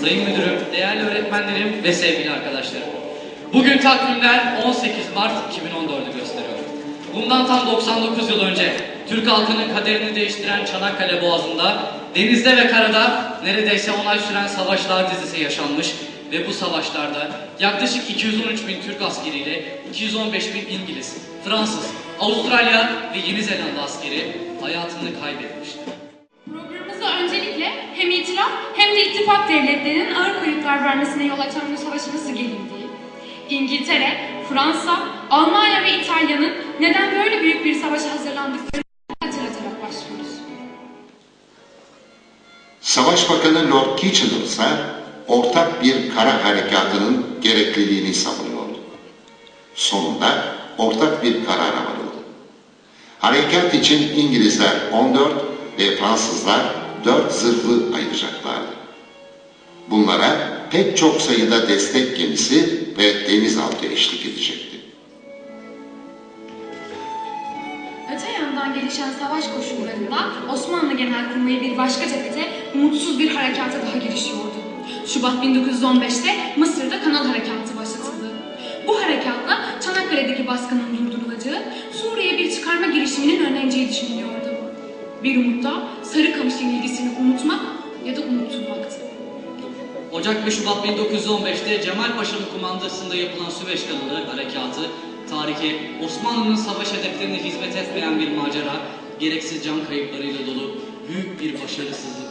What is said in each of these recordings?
Sayın Müdürüm, değerli öğretmenlerim ve sevgili arkadaşlarım. Bugün takvimler 18 Mart 2014'ü gösteriyor. Bundan tam 99 yıl önce Türk halkının kaderini değiştiren Çanakkale Boğazı'nda denizde ve karada neredeyse 10 ay süren savaşlar dizisi yaşanmış ve bu savaşlarda yaklaşık 213 bin Türk askeriyle 215 bin İngiliz, Fransız, Avustralya ve Yeni Zelanda askeri hayatını kaybetmişti. Programımıza öncelikle hem itiraf hem de ittifak devletlerinin ağır kayıplar vermesine yol açan bu savaşın nasıl gelindiği, İngiltere, Fransa, Almanya ve İtalya'nın neden böyle büyük bir savaşa hazırlandıklarını hatırlatarak başlıyoruz. Savaş Bakanı Lord Kitchener ise ortak bir kara harekatının gerekliliğini savunuyordu. Sonunda ortak bir karara varıldı. Harekat için İngilizler 14 ve Fransızlar 4 zırhlı ayıracaklardı. Bunlara pek çok sayıda destek gemisi ve denizaltı eşlik edecekti. Öte yandan gelişen savaş koşullarında Osmanlı Genelkurmayı bir başka cephete umutsuz bir harekata daha girişiyordu. Şubat 1915'te Mısır'da Kanal Harekatı başlatıldı. Bu harekatla Çanakkale'deki baskının durdurulacağı, Suriye bir çıkarma girişiminin önleneceği düşünülüyordu. Bir umut da Sarıkamış yenilgisini unutmak ya da unutulmaktı. Ocak ve Şubat 1915'te Cemal Paşa'nın kumandasında yapılan Süveyş Kanalı Harekatı, tarihe Osmanlı'nın savaş hedeflerine hizmet etmeyen bir macera, gereksiz can kayıplarıyla dolu büyük bir başarısızlık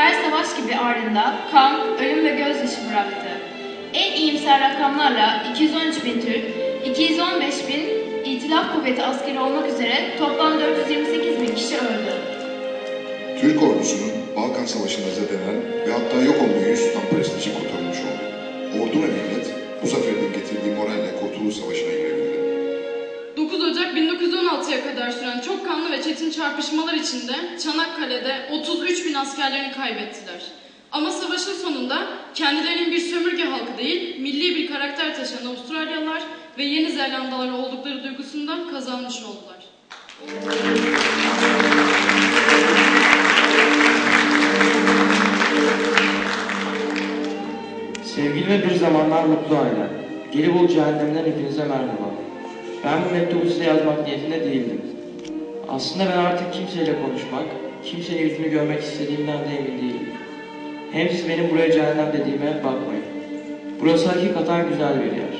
her savaş gibi ardında kan, ölüm ve gözyaşı bıraktı. En iyimser rakamlarla 213 bin Türk, 215 bin İtilaf Kuvveti askeri olmak üzere toplam 428 bin kişi öldü. Türk ordusunun Balkan Savaşı'nda zedelen ve hatta yok olmayı yüz tutan prestiji kurtarılmış oldu. Ordu ve millet bu zaferin getirdiği moralle Kurtuluş Savaşı'na girebildi. 9 Ocak 1916'ya kadar süren çok kanlı ve çetin çarpışmalar içinde Çanakkale'de 33 bin askerlerini kaybettiler. Ama savaşın sonunda kendilerinin bir sömürge halkı değil, milli bir karakter taşıyan Avustralyalılar ve Yeni Zelandalılar oldukları duygusundan kazanmış oldular. Sevgili ve bir zamanlar mutlu aile. Gelibolu Cehennem'den hepinize merhaba. Ben bu mektubu size yazmak niyetinde değildim. Aslında ben artık kimseyle konuşmak, kimsenin yüzünü görmek istediğimden de emin değilim. Hem siz benim buraya cehennem dediğime bakmayın. Burası hakikaten güzel bir yer.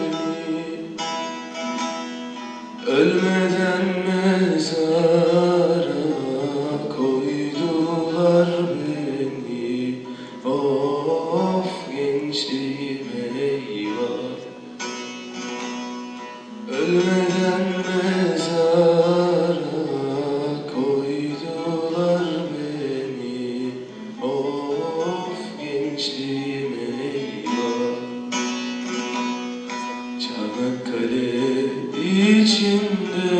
içinde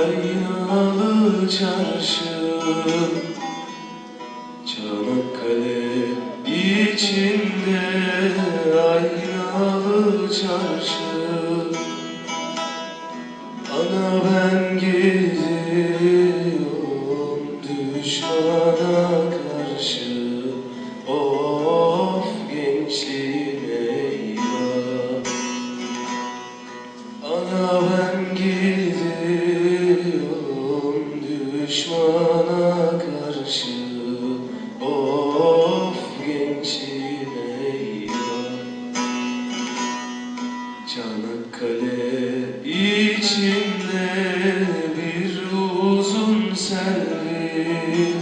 aynalı çarşı. Çanakkale içinde aynalı çarşı Ana ben gidiyorum düşmana karşı. Of gençliğim eyvah Çanakkale içinde bir uzun selvi